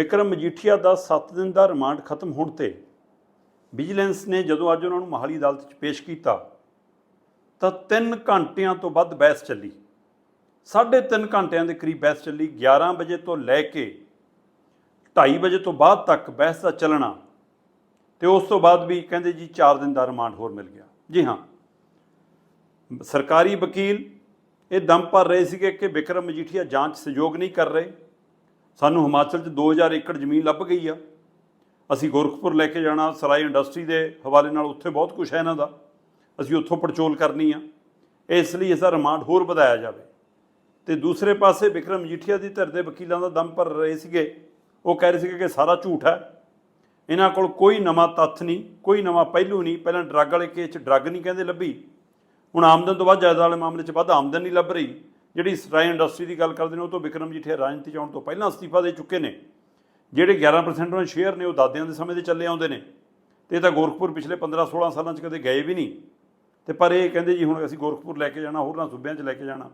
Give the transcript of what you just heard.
ਵਿਕਰਮ ਮਜੀਠੀਆ ਦਾ 7 ਦਿਨ ਦਾ ਰਿਮਾਂਡ ਖਤਮ ਹੋਣ ਤੇ ਵਿਜੀਲੈਂਸ ਨੇ ਜਦੋਂ ਅੱਜ ਉਹਨਾਂ ਨੂੰ ਮਹਾਲੀ ਅਦਾਲਤ 'ਚ ਪੇਸ਼ ਕੀਤਾ, ਤਾਂ 3 ਘੰਟਿਆਂ ਤੋਂ ਵੱਧ ਬਹਿਸ ਚੱਲੀ। ਸਾਢੇ ਤਿੰਨ ਘੰਟਿਆਂ ਦੇ ਕਰੀਬ ਬਹਿਸ ਚੱਲੀ। 11 ਵਜੇ ਤੋਂ ਲੈ ਕੇ 2:30 ਵਜੇ ਤੋਂ ਬਾਅਦ ਤੱਕ ਬਹਿਸ ਦਾ ਚੱਲਣਾ ਤੇ ਉਸ ਤੋਂ ਬਾਅਦ ਵੀ ਕਹਿੰਦੇ ਜੀ 4 ਦਿਨ ਦਾ ਰਿਮਾਂਡ ਹੋਰ ਮਿਲ ਗਿਆ। ਜੀ ਹਾਂ, ਸਰਕਾਰੀ ਵਕੀਲ ਇਹ ਦਮ ਭਰ ਰਹੇ ਸੀਗੇ ਕਿ ਵਿਕਰਮ ਮਜੀਠੀਆ ਜਾਂਚ ਸਹਿਯੋਗ ਨਹੀਂ ਕਰ ਰਹੇ। ਸਾਨੂੰ ਹਿਮਾਚਲ 'ਚ 2000 ਏਕੜ ਜ਼ਮੀਨ ਲੱਭ ਗਈ ਆ। ਅਸੀਂ ਗੋਰਖਪੁਰ ਲੈ ਕੇ ਜਾਣਾ ਸਰਾਈ ਇੰਡਸਟਰੀ ਦੇ ਹਵਾਲੇ ਨਾਲ ਉੱਥੇ ਬਹੁਤ ਕੁਝ ਹੈ ਇਹਨਾਂ ਦਾ। ਅਸੀਂ ਉੱਥੋਂ ਪੜਚੋਲ ਕਰਨੀ ਆ। ਇਸ ਲਈ ਇਸ ਦਾ ਰਿਮਾਂਡ ਹੋਰ ਵਧਾਇਆ ਜਾਵੇ। ਤੇ ਦੂਸਰੇ ਪਾਸੇ ਵਿਕਰਮ ਮਜੀਠੀਆ ਦੀ ਧਿਰ ਦੇ ਵਕੀਲਾਂ ਦਾ ਦਮ ਭਰ ਰਹੇ ਸੀਗੇ। ਉਹ ਕਹਿ ਰਹੇ ਸੀਗੇ ਕਿ ਸਾਰਾ ਝੂਠ ਹੈ। ਇਹਨਾਂ ਕੋਲ ਕੋਈ ਨਵਾਂ ਤੱਥ ਨਹੀਂ, ਕੋਈ ਨਵਾਂ ਪਹਿਲੂ ਨਹੀਂ। ਪਹਿਲਾਂ ਡਰੱਗ ਵਾਲੇ ਕੇਸ 'ਚ ਡਰੱਗ ਨਹੀਂ ਕਹਿੰਦੇ ਲੱਭੀ। ਹੁਣ ਆਮਦਨ ਤੋਂ ਵੱਧ ਜਾਇਦਾਦ ਵਾਲੇ ਮਾਮਲੇ 'ਚ ਵੱਧ ਆਮਦਨ ਨਹੀਂ ਲੱਭ ਰਹੀ। ਜਿਹੜੀ ਸਰਾਈ ਇੰਡਸਟਰੀ ਦੀ ਗੱਲ ਕਰਦੇ ਨੇ, ਉਹ ਤੋਂ ਵਿਕਰਮ ਮਜੀਠੀਆ ਰਾਜਨੀਤੀ 'ਚ ਆਉਣ ਤੋਂ ਪਹਿਲਾਂ ਅਸਤੀਫਾ ਦੇ ਚੁੱਕੇ ਨੇ, ਜਿਹੜੇ 11% ਉਹਨਾਂ ਸ਼ੇਅਰ ਨੇ, ਉਹ ਦਾਦਿਆਂ ਦੇ ਸਮੇਂ ਦੇ ਚੱਲੇ ਆਉਂਦੇ ਨੇ। ਤੇ ਤਾਂ ਗੋਰਖਪੁਰ ਪਿਛਲੇ 15 16 ਸਾਲਾਂ 'ਚ ਕਦੇ ਗਏ ਵੀ ਨਹੀਂ। ਤੇ ਪਰ ਇਹ ਕਹਿੰਦੇ ਜੀ, ਹੁਣ ਅਸੀਂ ਗੋਰਖਪੁਰ ਲੈ ਕੇ ਜਾਣਾ, ਹੋਰਨਾਂ ਸੂਬਿਆਂ 'ਚ ਲੈ ਕੇ ਜਾਣਾ।